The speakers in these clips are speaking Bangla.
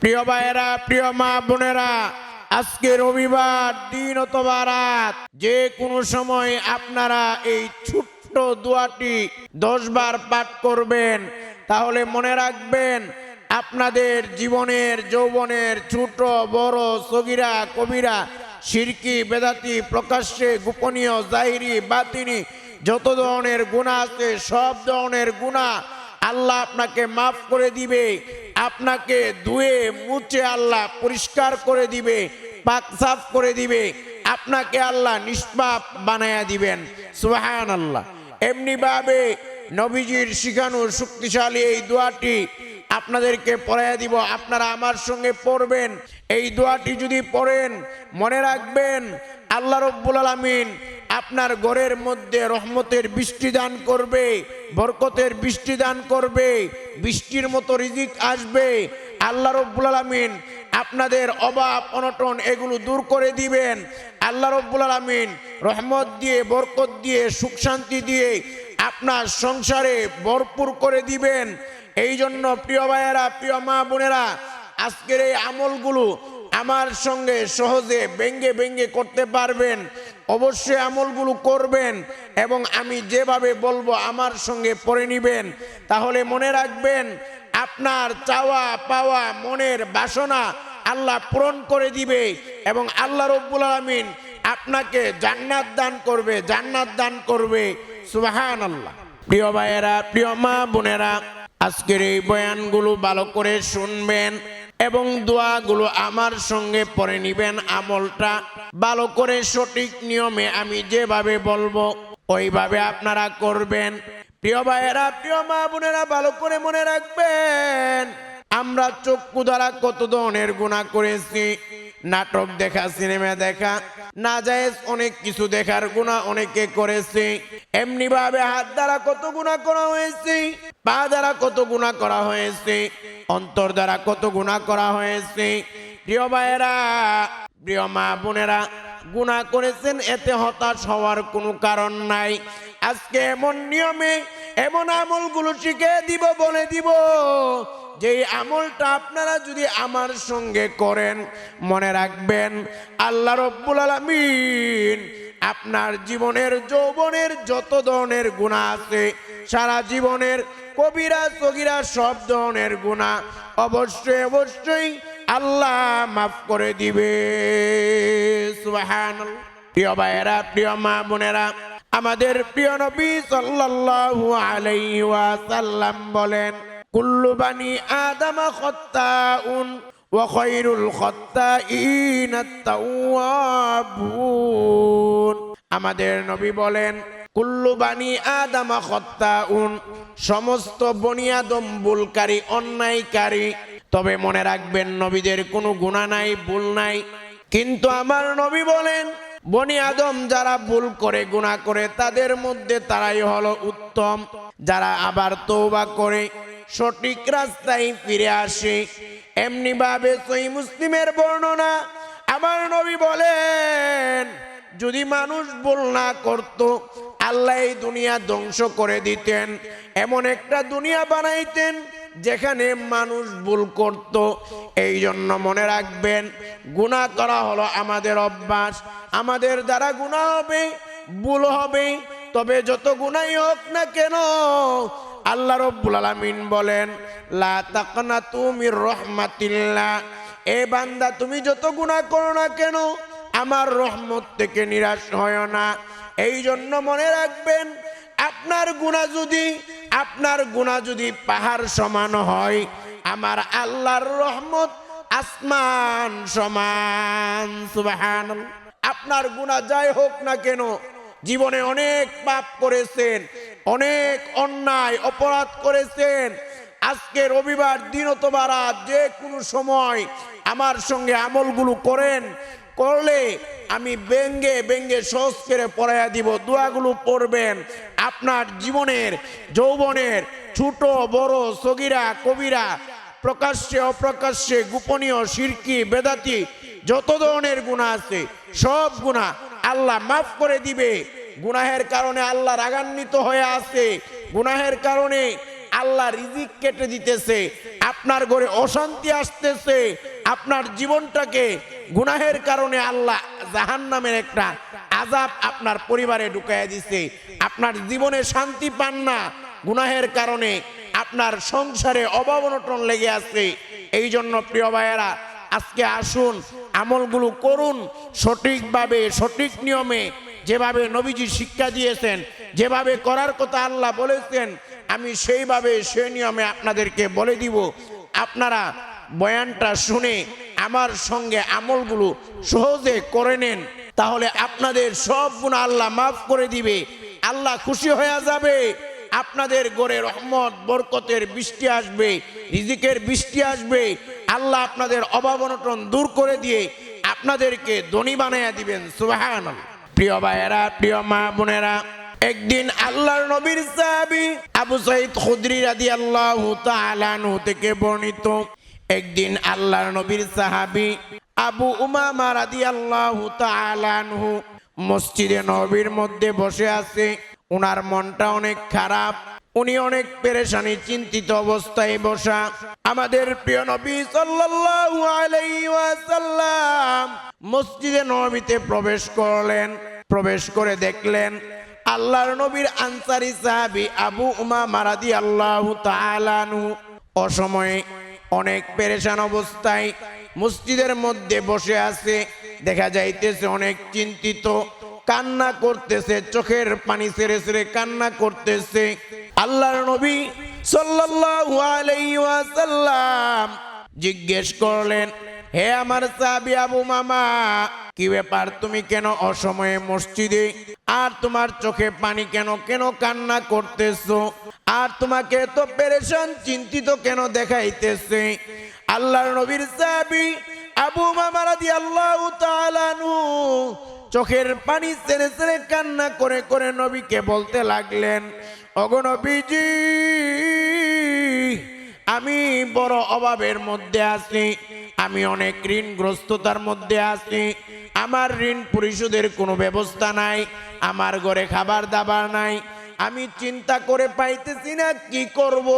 প্রিয় ভাইয়েরা, প্রিয় মা বোনেরা, আজকে রবিবার, দিন অথবা রাত, যে কোনো সময় আপনারা এই ছোট্ট দোয়াটি দশ বার পাঠ করবেন। তাহলে মনে রাখবেন, আপনাদের জীবনের, যৌবনের ছোট, বড়, সগিরা, কবিরা শিরকি বেদাতি, প্রকাশ্যে, গোপনীয়, জাহিরি, বাতিনি, যত ধরনের গুণা আছে, সব ধরনের গুণা আল্লাহ আপনাকে মাফ করে দিবে। আপনাকে ধুয়ে, মুছে আল্লাহ পরিষ্কার করে দিবে, পাক সাফ করে দিবে। আপনাকে আল্লাহ নিষ্পাপ বানায়া দিবেন। সুবাহান আল্লাহ এমনি ভাবে নবীজির শিখানো শক্তিশালী এই দোয়াটি আপনাদেরকে পড়াইয়া দিব। আপনারা আমার সঙ্গে পড়বেন। এই দোয়াটি যদি পড়েন, মনে রাখবেন, আল্লাহ রব্বুল আলমিন আপনার ঘরের মধ্যে রহমতের বৃষ্টি দান করবে, বরকতের বৃষ্টি দান করবে, বৃষ্টির মতো রিজিক আসবে। আল্লাহ রব্বুল আলমিন আপনাদের অভাব, অনটন এগুলো দূর করে দিবেন। আল্লাহ রব্বুল আলমিন রহমত দিয়ে, বরকত দিয়ে, সুখ শান্তি দিয়ে আপনার সংসারে ভরপুর করে দিবেন। এই জন্য প্রিয় ভাইয়েরা, প্রিয় মা বোনেরা, আজকের এই আমলগুলো আমার সঙ্গে সহজে ব্যঙ্গে ব্যঙ্গে করতে পারবেন, অবশ্যই আমলগুলো করবেন এবং আমি যেভাবে বলব আমার সঙ্গে পড়ে নিবেন। তাহলে মনে রাখবেন, আপনার চাওয়া পাওয়া মনের বাসনা আল্লাহ পূরণ করে দিবে এবং আল্লাহ রব্বুল আলমিন আপনাকে জান্নাত দান করবে, জান্নাত দান করবে। সুবাহান আল্লাহ প্রিয় ভাইয়েরা, প্রিয় মা বোনেরা, আজকের এই বয়ানগুলো ভালো করে শুনবেন। এবং দোয়াগুলো আমার সঙ্গে পরে নিবেন আমলটা ভালো করে সঠিক নিয়মে আমি যেভাবে বলব ওইভাবে আপনারা করবেন। প্রিয় ভাইয়েরা, প্রিয় মা বোনেরা, ভালো করে মনে রাখবেন, আমরা চক্ষু দ্বারা কত ধরনের গুণা করেছি? নাটক দেখা, সিনেমা দেখা না যায় অনেক কিছু দেখার গুণা অনেকে করেছে। এমনি ভাবে হাত দ্বারা কত গুণা করা হয়েছে, পা দ্বারা কত গুণা করা হয়েছে, অন্তর দ্বারা কত গুণা করা হয়েছে। প্রিয় ভাইয়েরা, প্রিয় মা বোনেরা, গুণা করেছেন, এতে হতাশ হওয়ার কোনো কারণ নাই। আজকে এমন নিয়মে, এমন আমলগুলো শিখে দিব, বলে দিব যে আমলটা আপনারা যদি আমার সঙ্গে করেন, মনে রাখবেন, আল্লাহ রব্বুল আলমিন আপনার জীবনের, যৌবনের যত ধরনের গুণা আছে, সারা জীবনের কবিরা, সগিরা সব ধরনের গুণা অবশ্যই অবশ্যই আল্লাহ মাফ করে দিবে। প্রিয় ভাইয়েরা, প্রিয় মা বোনেরা, আমাদের প্রিয় নবী সাল্লাল্লাহু আলাইহি ওয়াসাল্লাম বলেন কুল্লু বানি আদম খত্তাউন ওয়া খায়রুল খত্তাইন আত-তাওয়াবুন। আমাদের নবী বলেন, কুল্লু বানি আদম খত্তাউন, সমস্ত বনি আদম ভুলকারী, অন্যায়কারী। তবে মনে রাখবেন, নবীদের কোনো গুণা নাই, ভুল নাই। কিন্তু আমার নবী বলেন, বনি আদম যারা ভুল করে গুণা করে, তাদের মধ্যে তারাই হলো উত্তম। যারা আবার তৌবা করে সঠিক রাস্তায় ফিরে আসে। এমনি ভাবে সই মুসলিমের বর্ণনা। আমার নবী বলেন, যদি মানুষ ভুল না করত, আল্লাহ এই দুনিয়া ধ্বংস করে দিতেন। এমন একটা দুনিয়া বানাইতেন, যেখানে মানুষ ভুল করত। এই জন্য মনে রাখবেন গুণা করা হলো আমাদের অভ্যাস। আমাদের দ্বারা গুণা হবে, ভুল হবে। তবে যত গুণাই হোক না কেন আল্লাহ রব্বুল আলামিন বলেন, লা তাকনা তুমি রহমাতিল্লাহ। এ বান্দা, তুমি যত গুণা করো না কেন, আমার রহমত থেকে নিরাশ হয় না। এই জন্য মনে রাখবেন, আপনার গুণা যদি, আপনার গুণা যদি পাহাড় সমান হয়, আমার আল্লাহর রহমত আসমান সমান। সুবাহান আপনার গুণা যাই হোক না কেন জীবনে অনেক পাপ করেছেন, অনেক অন্যায়, অপরাধ করেছেন। আজকে রবিবার দিন অথবা যে কোনো সময় আমার সঙ্গে আমলগুলো করেন, করলে আমি ব্যঙ্গে ব্যঙ্গে সহজ করে পড়াইয়া দিব, দোয়াগুলো পড়বেন। আপনার জীবনের, যৌবনের ছোট, বড়, সগিরা, কবিরা, প্রকাশ্যে, অপ্রকাশ্যে, গোপনীয় শিরকি বেদাতি, যত ধরনের গুণা আছে, সব গুণা আল্লাহ মাফ করে দিবে। গুনাহের কারণে আল্লাহ রাগান্বিত হয়ে আছে। গুনাহের কারণে আল্লাহ রিজিক কেটে দিতেছে। আপনার ঘরে অশান্তি আসতেছে। আপনার জীবনটাকে গুনাহের কারণে আল্লাহ জাহান নামের একটা আজাব আপনার পরিবারে ঢুকাইয়া দিছে। আপনার জীবনে শান্তি পান না। গুনাহের কারণে আপনার সংসারে অভাব অনটন লেগে আছে। এই জন্য প্রিয় ভাইয়েরা, আজকে আসুন আমলগুলো করুন সঠিকভাবে, সঠিক নিয়মে। যেভাবে নবীজি শিক্ষা দিয়েছেন, যেভাবে করার কথা আল্লাহ বলেছেন, আমি সেইভাবে সেই নিয়মে আপনাদেরকে বলে দিব। আপনারা বয়ানটা শুনে আমার সঙ্গে আমলগুলো সহজে করে নেন। তাহলে আপনাদের সব গুণ আল্লাহ মাফ করে দিবে। আল্লাহ খুশি হয়ে যাবে। আপনাদের গড়ে রহমত, বরকতের বৃষ্টি আসবে, রিজিকের বৃষ্টি আসবে। আল্লাহ আপনাদের অভাব অনটন দূর করে দিয়ে আপনাদেরকে ধনী বানাইয়া দিবেন সুবাহান প্রিয় ভাইয়েরা, প্রিয় মা বোনেরা, একদিন আল্লাহর নবীর সাহাবী আবু সাইদ খুদরি রাদিয়াল্লাহু তাআলা আনহু থেকে বর্ণিত একদিন আল্লাহর নবীর সাহাবি আবু উমামা রাদিয়াল্লাহু তাআলা আনহু মসজিদে নবীর মধ্যে বসে আছে। ওনার মনটা অনেক খারাপ। উনি অনেক পেরেশানি, চিন্তিত অবস্থায় বসা। আমাদের প্রিয় নবী সাল্লাল্লাহু মসজিদে নবীতে প্রবেশ করলেন, প্রবেশ করে দেখলেন আল্লাহর নবীর আনসারি সাহাবী আবু উমামা রাদিয়াল্লাহু তাআলা আনহু। অসময়ে অনেক পেরেশান অবস্থায় মসজিদের মধ্যে বসে আছে। দেখা যাইতেছে অনেক চিন্তিত কান্না করতেছে, চোখের পানি সেরে সেরে কান্না করতেছে। আল্লাহর নবী সাল্লাল্লাহু জিজ্ঞেস করলেন, হে আমার সাহাবী আবু মামা, কি ব্যাপার? তুমি কেন অসময়ে মসজিদে? আর তোমার চোখে পানি কেন কেন কান্না করতেছো? আর তোমাকে তো পেরেশান, চিন্তিত কেন দেখাইতেছে? আল্লাহর নবীর সাহাবী আবু মামা রাদিয়াল্লাহু তাআলা আনহু চোখের পানি ছেড়ে ছেড়ে কান্না করে করে নবীকে বলতে লাগলেন অগনবীজি আমি বড় অভাবের মধ্যে আছি, আমি অনেক ঋণগ্রস্ততার মধ্যে আছি, আমার ঋণ পরিশোধের কোনো ব্যবস্থা নাই, আমার ঘরে খাবার দাবার নাই, আমি চিন্তা করে পাইতেছি না, কি করব,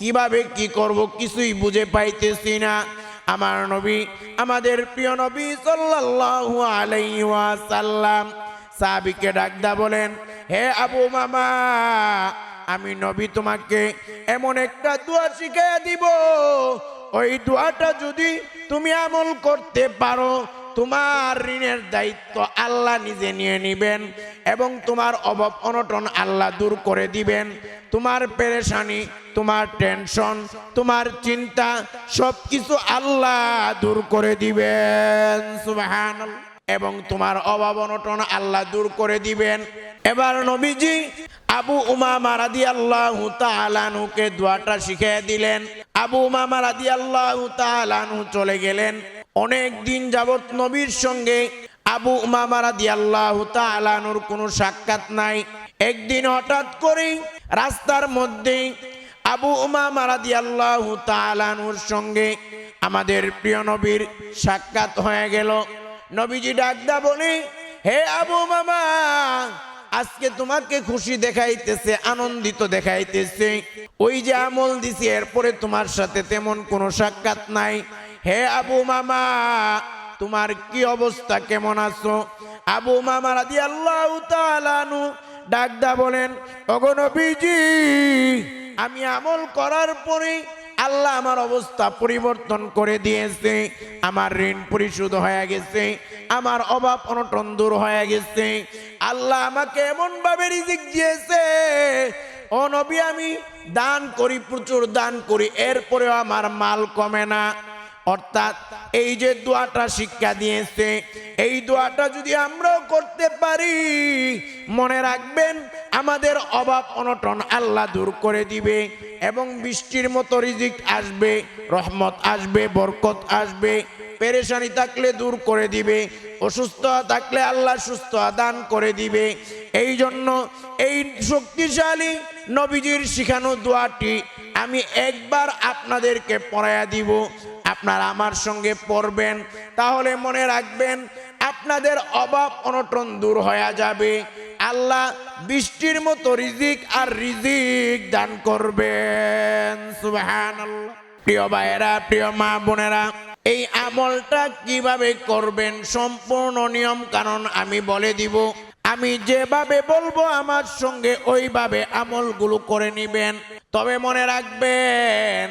কীভাবে কি করব কিছুই বুঝে পাইতেছি না। আমার নবী, আমাদের প্রিয় নবী সাল্লাল্লাহু আলাইহি ওয়াসাল্লাম সাহাবীকে ডাকদা বলেন, হে আবু মামা, আমি নবী তোমাকে এমন একটা দোয়া শিখিয়ে দিব। ওই দোয়াটা যদি তুমি আমল করতে পারো, তোমার ঋণের দায়িত্ব আল্লাহ নিজে নিয়ে নিবেন এবং তোমার অভাব অনটন আল্লাহ দূর করে দিবেন। তোমার পেরেশানি তোমার টেনশন তোমার চিন্তা সব কিছু আল্লাহ দূর করে দিবেন, সুবহানাল্লাহ। এবং তোমার অভাব অনটন আল্লাহ দূর করে দিবেন। এবার নবীজি আবু উমামা রাদিয়াল্লাহু তাআলা আনহুকে দোয়াটা শিখিয়ে দিলেন। আবু উমামা রাদিয়াল্লাহু তাআলা আনহু চলে গেলেন। অনেক দিন যাবত নবীর সঙ্গে আবু উমামা রাদিয়াল্লাহু তাআলা আনহুর কোনো সাক্ষাৎ নাই। একদিন হঠাৎ করেই রাস্তার মধ্যে আবু উমামা রাদিয়াল্লাহু তাআলা আনহুর সঙ্গে আমাদের প্রিয় নবীর সাক্ষাৎ হয়ে গেল। নবীজি ডাকদা বলে, হে আবু মামা আজকে তোমাকে খুশি দেখাইতেছে, আনন্দিত দেখাইতেছে। ওই যে আমল দিছি, এরপরে তোমার সাথে তেমন কোনো সাক্ষাৎ নাই। হে আবু মামা তোমার কি অবস্থা? কেমন আছো? আবু মামা রাদি আল্লাহ ডাকদা বলেন অগনবীজি আমি আমল করার পরে আল্লাহ আমার অবস্থা পরিবর্তন করে দিয়েছে। আমার ঋণ পরিশোধ হয়ে গেছে। আমার অভাব অনটন দূর হয়ে গেছে। আল্লাহ আমাকে এমন ভাবে রিজিক দিয়েছে, ও নবী, আমি দান করি, প্রচুর দান করি, এরপরেও আমার মাল কমে না। অর্থাৎ এই যে দোয়াটা শিক্ষা দিয়েছে, এই দোয়াটা যদি আমরাও করতে পারি, মনে রাখবেন আমাদের অভাব অনটন আল্লাহ দূর করে দিবে এবং বৃষ্টির মতো রিজিক আসবে, রহমত আসবে, বরকত আসবে, পেরেশানি থাকলে দূর করে দিবে অসুস্থ থাকলে আল্লাহ সুস্থ দান করে দিবে। এই জন্য এই শক্তিশালী নবীজির শিখানো দোয়াটি আমি একবার আপনাদেরকে পড়াইয়া দিব। আপনারা আমার সঙ্গে পড়বেন, তাহলে মনে রাখবেন আপনাদের অভাব অনটন দূর হয়ে যাবে। আল্লাহ বৃষ্টির মতো রিজিক আর রিজিক দান করবেন। সুবহানাল্লাহ। প্রিয় ভাইয়েরা, প্রিয় মা বোনেরা, এই আমলটা কীভাবে করবেন সম্পূর্ণ নিয়ম কারণ আমি বলে দিব। আমি যেভাবে বলব আমার সঙ্গে ওইভাবে আমলগুলো করে নিবেন। তবে মনে রাখবেন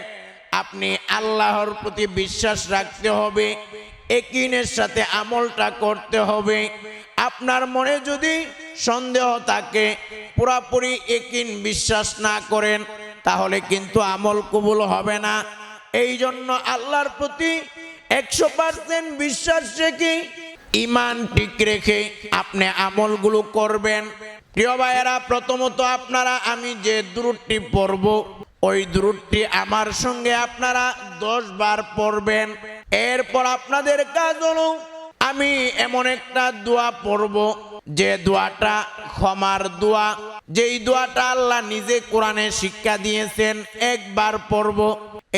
আপনি আল্লাহর প্রতি বিশ্বাস রাখতে হবে, একিনের সাথে আমলটা করতে হবে। আপনার মনে যদি সন্দেহ থাকে, পুরাপুরি একিন বিশ্বাস না করেন, তাহলে কিন্তু আমল কবুল হবে না। এই জন্য আল্লাহর প্রতি একশো পার্সেন্ট বিশ্বাস রেখে ইমান ঠিক রেখে আপনি আমলগুলো করবেন। প্রিয় ভাইয়েরা, প্রথমত আপনারা, আমি যে দূরটি পড়ব ওই দূরটি আমার সঙ্গে আপনারা দশ বার পড়বেন। এরপর আপনাদের কাজ হলো, আমি এমন একটা দোয়া পড়ব, যে দোয়াটা ক্ষমার দোয়া, যেই দোয়াটা আল্লাহ নিজে কোরআনে শিক্ষা দিয়েছেন, একবার পড়ব।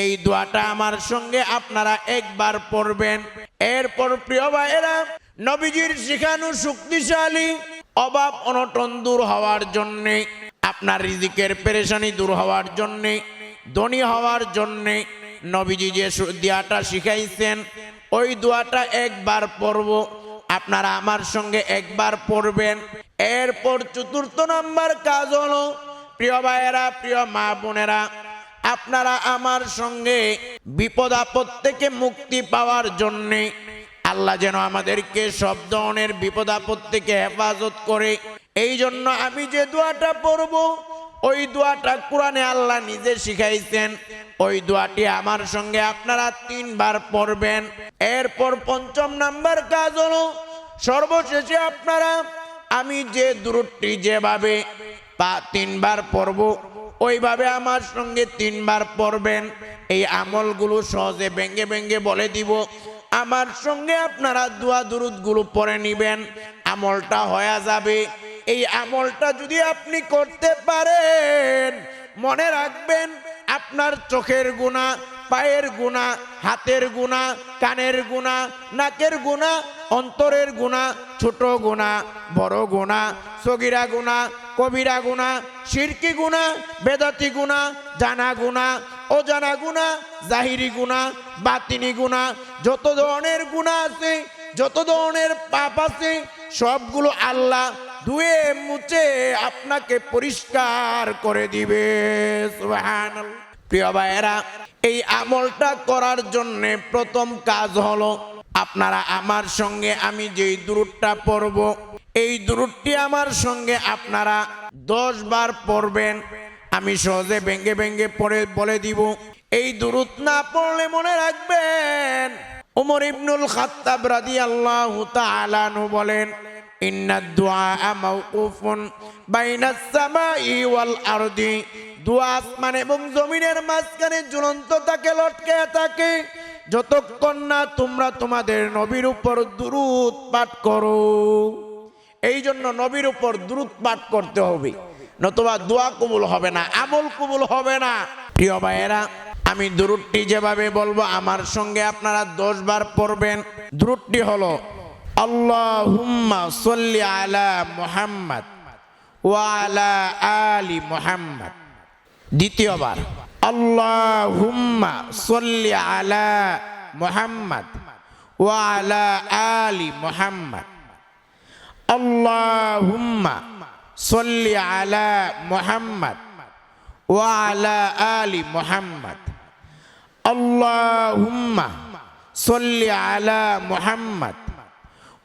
এই দোয়াটা আমার সঙ্গে আপনারা একবার পড়বেন। এরপর প্রিয় ভাইয়েরা, নবীজির শিখানো শক্তিশালী, অভাব অনটন দূর হওয়ার জন্যে আপনার রিজিকের পেরেশানি দূর হওয়ার জন্যে, ধনী হওয়ার জন্যে নবীজি যে দোয়াটা শিখাইছেন, ওই দোয়াটা একবার পড়ব, আপনারা আমার সঙ্গে একবার পড়বেন। এরপর চতুর্থ নম্বর কাজ হলো, প্রিয় ভাইয়েরা, প্রিয় মা বোনেরা, আপনারা আমার সঙ্গে বিপদ আপদ থেকে মুক্তি পাওয়ার জন্যে আল্লাহ যেন আমাদেরকে সব ধরনের বিপদ আপদ থেকে হেফাজত করে এই জন্য আমি যে দোয়াটা পড়ব, ওই দোয়াটা কোরআনে আল্লাহ নিজে শিখাইছেন। ওই দোয়াটি আমার সঙ্গে আপনারা তিনবার পড়বেন। এরপর পঞ্চম নাম্বার কাজ হলো, সর্বশেষে আপনারা, আমি যে দূরটি যেভাবে পা তিনবার পড়ব, ওইভাবে আমার সঙ্গে তিনবার পড়বেন। এই আমলগুলো সহজে ব্যঙ্গে ব্যঙ্গে বলে দিব। আমার সঙ্গে আপনারা দোয়া দুরুদগুলো পরে নিবেন। আমলটা হয়ে যাবে। এই আমলটা যদি আপনি করতে পারেন, মনে রাখবেন আপনার চোখের গুণা, পায়ের গুণা, হাতের গুণা, কানের গুণা, নাকের গুণা, অন্তরের গুণা, ছোট গুণা, বড় গুণা, সগিরা গুণা, কবিরা গুণা শিরকি গুণা, বেদাতি গুণা, জানা গুণা, অজানা গুণা, জাহিরি গুণা, বাতিনি গুণা, যত ধরনের গুণা আছে, যত ধরনের পাপ আছে, সবগুলো আল্লাহ ধুয়ে মুছে আপনাকে পরিষ্কার করে দিবে। প্রিয় ভাইয়েরা, এই আমলটা করার জন্য প্রথম কাজ হলো, আপনারা আমার সঙ্গে আমি যেই দূরটা পড়ব, এই দূরটি আমার সঙ্গে আপনারা দশ বার পড়বেন, আমি সহজে ভেঙ্গে ভেঙ্গে পড়ে, বলে দিব। এই দূরত না পড়লে মনে রাখবেন, উমর ইবনুল খাত্তাব তাআলা আনহু বলেন ইন্না দুআ মাওকুফুন বাইনাস সামাই ওয়াল আরদি। দুআ আসমান এবং জমিনের মাঝখানে ঝুলন্ত থাকে, লটকে থাকে। যতক্ষণ না তোমরা তোমাদের নবীর উপর দুরূদ পাঠ করো এই জন্য নবীর উপর দ্রুত পাঠ করতে হবে। নতুবা দোয়া কবুল হবে না, আমল কবুল হবে না। প্রিয় ভাইয়েরা, আমি দ্রুতটি যেভাবে বলব, আমার সঙ্গে আপনারা দশ বার পড়বেন। দ্রুতটি হলো আল্লাহুম্মা সল্লি আলা মুহাম্মদ ওয়ালা আলি মুহাম্মদ। দ্বিতীয়বার, আল্লাহুম্মা সল্লি আলা মুহাম্মদ ওয়ালা আলি মুহাম্মদ। আল্লাহুম্মা সল্লি আলা মুহাম্মদ ওয়ালা আলি মুহাম্মদ। আল্লাহুম্মা সল্লি আলা মুহাম্মদ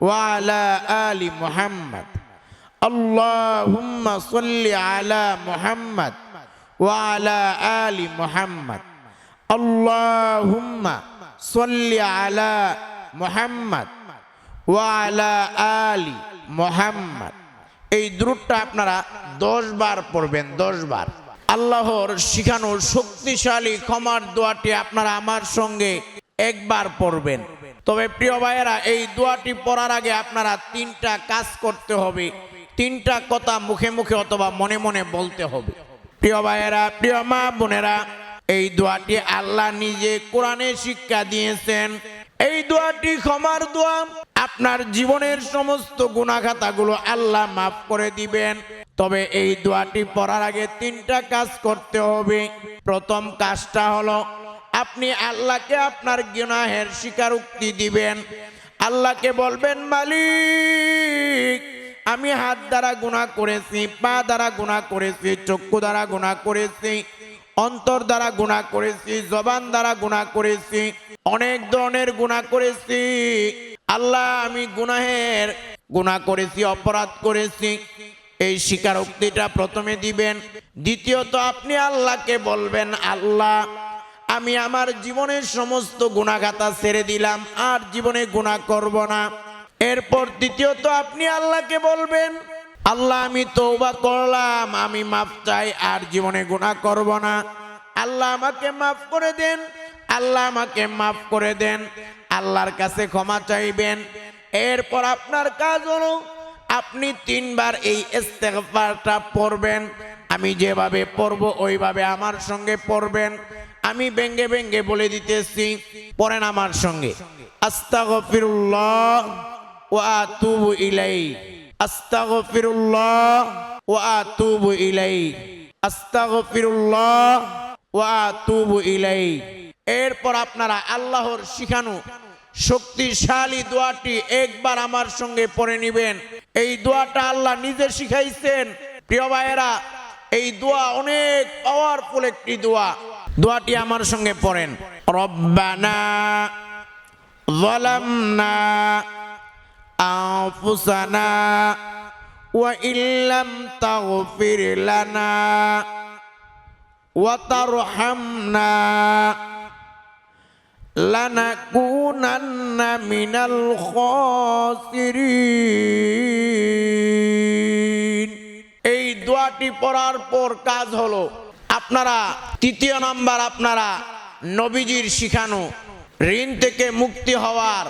وعلى آل محمد اللهم صل على محمد وعلى آل محمد اللهم صل على محمد ওয়ালা আলি মোহাম্মদ এই দ্রুতটা আপনারা দশ বার পড়বেন দশ বার আল্লাহর শিখানো শক্তিশালী ক্ষমার দোয়াটি আপনারা আমার সঙ্গে একবার পড়বেন তবে প্রিয় ভাইয়েরা, এই দোয়াটি পড়ার আগে আপনারা তিনটা কাজ করতে হবে। তিনটা কথা মুখে মুখে অথবা মনে মনে বলতে হবে। প্রিয় ভাইয়েরা, প্রিয় মা বোনেরা, এই দোয়াটি আল্লাহ নিজে কোরআনে শিক্ষা দিয়েছেন। এই দোয়াটি ক্ষমার দোয়া। আপনার জীবনের সমস্ত গুণাখাতাগুলো আল্লাহ মাফ করে দিবেন। তবে এই দোয়াটি পড়ার আগে তিনটা কাজ করতে হবে। প্রথম কাজটা হলো আপনি আল্লাহকে আপনার গুনাহের স্বীকারোক্তি দিবেন। আল্লাহকে বলবেন, মালিক, আমি হাত দ্বারা গুণা করেছি, পা দ্বারা গুণা করেছি, চক্ষু দ্বারা গুণা করেছি, অন্তর দ্বারা গুণা করেছি, জবান দ্বারা গুণা করেছি, অনেক ধরনের গুণা করেছি। আল্লাহ, আমি গুনাহের গুণা করেছি, অপরাধ করেছি। এই স্বীকারোক্তিটা প্রথমে দিবেন। দ্বিতীয়ত, আপনি আল্লাহকে বলবেন, আল্লাহ আমি আমার জীবনের সমস্ত গুণাগাতা ছেড়ে দিলাম, আর জীবনে গুণা করব না। এরপর দ্বিতীয়ত, আপনি আল্লাহকে বলবেন, আল্লাহ, আমি তৌবা করলাম, আমি মাফ চাই, আর জীবনে গুণা করব না। আল্লাহ আমাকে মাফ করে দেন, আল্লাহ আমাকে মাফ করে দেন, আল্লাহর কাছে ক্ষমা চাইবেন। এরপর আপনার কাজ হলো, আপনি তিনবার এই ইস্তেগফারটা পড়বেন, আমি যেভাবে পড়ব, ওইভাবে আমার সঙ্গে পড়বেন। আমি ব্যঙ্গে ব্যঙ্গে বলে দিতেছি, পড়েন আমার সঙ্গে। আতুবু ইলাই আতুবু ইলাই ইলাই এরপর আপনারা আল্লাহর শিখানো শক্তিশালী দোয়াটি একবার আমার সঙ্গে পড়ে নিবেন। এই দোয়াটা আল্লাহ নিজে শিখাইছেন। প্রিয় ভাইয়েরা, এই দোয়া অনেক পাওয়ারফুল একটি দোয়া। দোয়াটি আমার সঙ্গে পড়েন রব্বানা ظلمنا أنفسنا وإن لم تغفر لنا وترحمنا لنكونن من الخاسرين এই দোয়াটি পড়ার পর কাজ হলো আপনারা, তৃতীয় নাম্বার আপনারা, নবীজির শিখানো, ঋণ থেকে মুক্তি হওয়ার।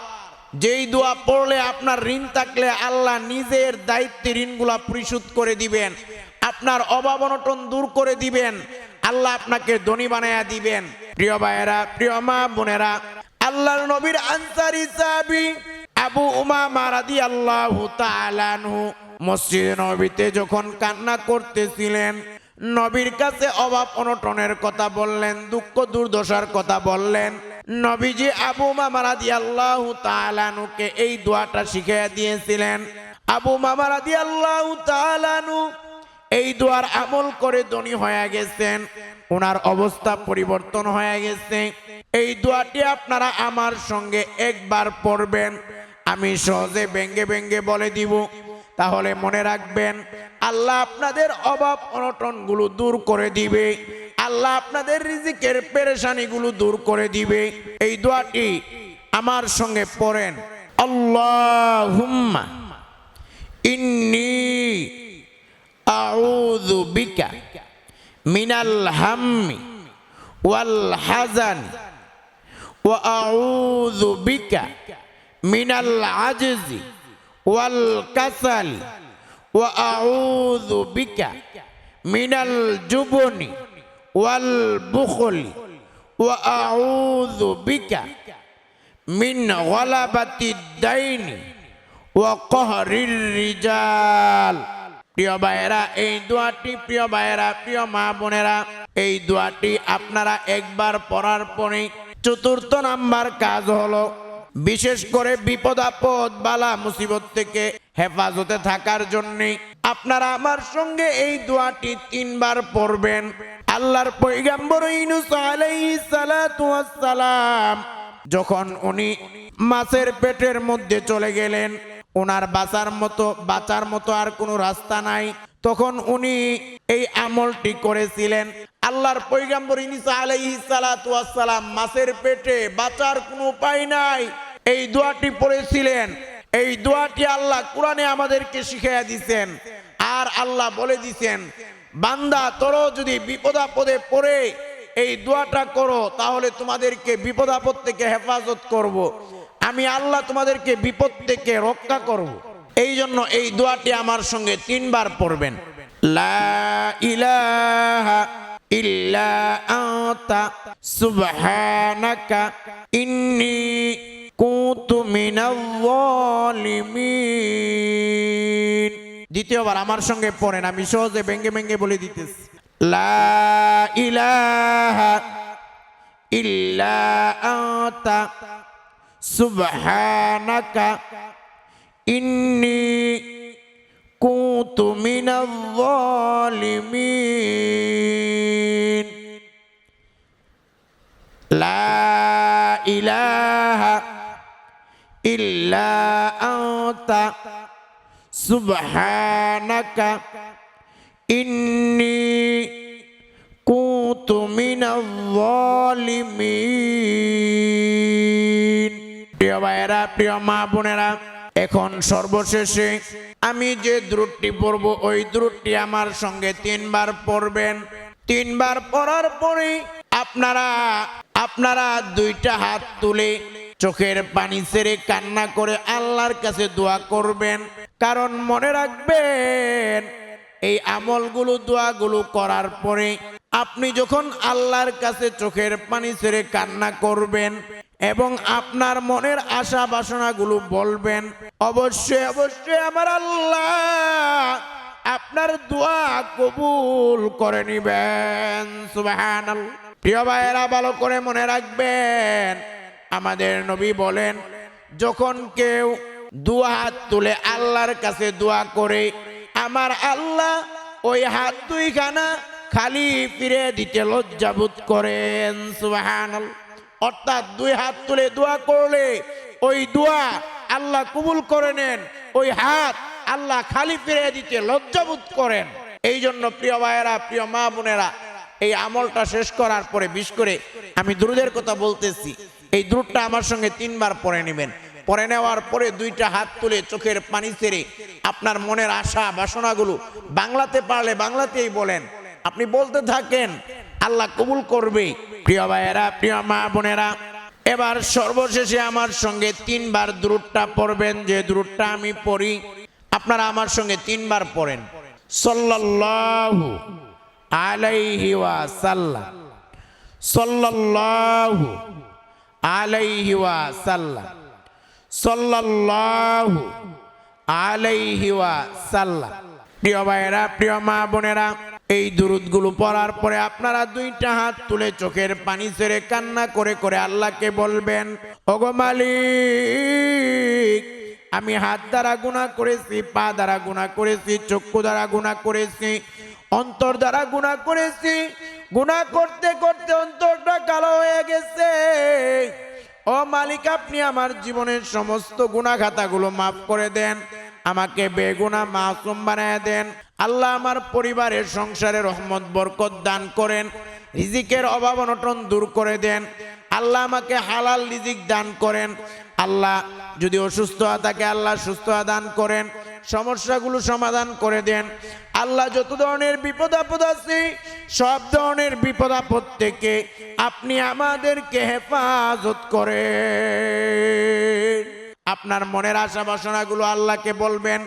যেই দোয়া পড়লে আপনার ঋণ থাকলে আল্লাহ নিজের দায়িত্বে ঋণগুলা পরিশোধ করে দিবেন। আপনার অভাব অনটন দূর করে দিবেন। আল্লাহ আপনাকে ধনী বানায়া দিবেন। প্রিয় ভাইয়েরা, প্রিয় মা বোনেরা, আল্লাহর নবীর আনসারি সাহাবী আবু উমামা রাদিয়াল্লাহু তাআলা আনহু মসজিদে নবীতে যখন কান্না করতেছিলেন নবীর কাছে অভাব অনটনের কথা বললেন, দুঃখ দুর্দশার কথা বললেন। নবীজি আবু মামা রাদিয়াল্লাহু তাআলা আনহুকে এই দোয়াটা শিখিয়ে দিয়েছিলেন। আবু মামা রাদিয়াল্লাহু তাআলা আনহু এই দোয়ার আমল করে ধনী হয়ে গেছেন, ওনার অবস্থা পরিবর্তন হয়ে গেছে। এই দোয়াটি আপনারা আমার সঙ্গে একবার পড়বেন, আমি সহজে ব্যঙ্গে ব্যঙ্গে বলে দিব। তাহলে মনে রাখবেন, আল্লাহ আপনাদের অভাব অনটনগুলো দূর করে দিবে। আল্লাহ আপনাদের রিজিকের পেরেশানিগুলো দূর করে দিবে। এই দোয়াটি আমার সঙ্গে পড়েন। আল্লাহুম্মা ইন্নী আউযু বিকা মিনাল হাম্মি ওয়াল হাজান ওয়া আউযু বিকা মিনাল আজজি ওয়াল কাসালি, ওয়া আউযু বিকা মিনাল জুবনি, ওয়াল বুখলি, ওয়া আউযু বিকা মিন গলাবাতি দাইনি প্রিয় ভাইয়েরা, এই দোয়াটি প্রিয় ভাইয়েরা, প্রিয় মা বোনেরা, এই দোয়াটি আপনারা একবার পড়ার পরে চতুর্থ নাম্বার কাজ হলো বিশেষ করে বিপদ আপদ, বালা, মুসিবত থেকে হেফাজতে থাকার জন্য আপনারা আমার সঙ্গে এই দোয়াটি তিনবার পড়বেন। আল্লাহর পৈগাম্বর সালাম যখন উনি মাছের পেটের মধ্যে চলে গেলেন ওনার বাঁচার মতো বাঁচার মতো আর কোনো রাস্তা নাই। তখন উনি এই আমলটি করেছিলেন। আল্লাহর পৈগাম্বর ইনিসা সালাতু সালাম মাছের পেটে বাঁচার কোনো উপায় নাই। এই দোয়াটি পড়েছিলেন এই দোয়াটি আল্লাহ কোরআনে আমাদেরকে শিখাইয়া দিছেন আর আল্লাহ বলে দিছেন বান্দা, তোরও যদি বিপদাপদে পড়ে এই দোয়াটা করো, তাহলে তোমাদেরকে বিপদাপদ থেকে হেফাজত করব। আমি আল্লাহ তোমাদেরকে বিপদ থেকে রক্ষা করব। এই জন্য এই দোয়াটি আমার সঙ্গে তিনবার পড়বেন লা ইলাহা ইল্লা আতা সুবহানাকা ইন্নী কুনতু মিনাল দ্বিতীয়বার, আমার সঙ্গে পড়েন, আমি সহজে ভেঙ্গে ভেঙ্গে বলে দিতেছি। লা ইলাহা ইল্লা আতা ইন্নী কুনতু মিনাল লা ইলাহা ইল্লা আনতা সুবহানাকা ইন্নী কুনতু মিনাল জালিমিন প্রিয় ভাইয়েরা, প্রিয় মা বোনেরা, এখন সর্বশেষে আমি যে দ্রুটটি পড়ব, ওই দ্রুটটি আমার সঙ্গে তিনবার পড়বেন। তিনবার পড়ার পরে আপনারা আপনারা দুইটা হাত তুলে চোখের পানি ছেড়ে কান্না করে আল্লাহর কাছে দোয়া করবেন। কারণ মনে রাখবেন, এই আমলগুলো, দোয়াগুলো করার পরে আপনি যখন আল্লাহর কাছে চোখের পানি ছেড়ে কান্না করবেন এবং আপনার মনের আশা বাসনাগুলো বলবেন, অবশ্যই অবশ্যই আমার আল্লাহ আপনার দোয়া কবুল করে নিবেন। সুবাহান প্রিয় ভাইয়েরা, ভালো করে মনে রাখবেন আমাদের নবী বলেন, যখন কেউ দু হাত তুলে আল্লাহর কাছে দোয়া করে, আমার আল্লাহ ওই হাত দুইখানা খালি ফিরে দিতে লজ্জাবোধ করেন। সুবাহান অর্থাৎ দুই হাত তুলে দোয়া করলে ওই দোয়া আল্লাহ কবুল করে নেন, ওই হাত আল্লাহ খালি ফিরে দিতে লজ্জাবোধ করেন। এই জন্য প্রিয় ভাইয়েরা, প্রিয় মা বোনেরা, এই আমলটা শেষ করার পরে বিশ করে আমি দ্রুদের কথা বলতেছি। এই দ্রুতটা আমার সঙ্গে তিনবার পরে নেবেন। পরে নেওয়ার পরে দুইটা হাত তুলে চোখের পানি ছেড়ে আপনার মনের আশা, বাসনাগুলো বাংলাতে পারলে বাংলাতেই বলেন। আপনি বলতে থাকেন, আল্লাহ কবুল করবে। প্রিয় ভাইয়েরা, প্রিয় মা বোনেরা, এবার সর্বশেষে আমার সঙ্গে তিনবার দ্রুটটা পড়বেন। যে দ্রুটটা আমি পড়ি, আপনারা আমার সঙ্গে তিনবার পড়েন। সাল্লাল্লাহু আলাইহি ওয়াসাল্লাম। সাল্লাল্লাহু আলাইহি ওয়াসাল্লাম। সাল্লাল্লাহু আলাইহি ওয়াসাল্লাম। প্রিয় ভাইয়েরা, প্রিয় মা বোনেরা, এই দুরুদগুলো পড়ার পরে আপনারা দুইটা হাত তুলে চোখের পানি ছেড়ে কান্না করে করে আল্লাহকে বলবেন, ওগো মালিক, আমি হাত দ্বারা গুণা করেছি, পা দ্বারা গুণা করেছি, চক্ষু দ্বারা গুণা করেছি, অন্তর দ্বারা গুণা করেছি গুণা করতে করতে অন্তরটা কালো হয়ে গেছে। ও মালিক, আপনি আমার জীবনের সমস্ত গুণাখাতাগুলো মাফ করে দেন। আমাকে বেগুনা মাসুম বানায় দেন। আল্লাহ আমার পরিবারের সংসারে রহমত, বরকত দান করেন। রিজিকের অভাব অনটন দূর করে দেন। আল্লাহ আমাকে হালাল রিজিক দান করেন। আল্লাহ যদি অসুস্থ তাকে আল্লাহ সুস্থ দান করেন। সমস্যাগুলো সমাধান করে দেন। আল্লাহ যত ধরনের বিপদ আপদ আছে, সব ধরনের বিপদ আপদ থেকে আপনি আমাদেরকে হেফাজত করে আপনার মনের আশা বাসনাগুলো আল্লাহকে বলবেন।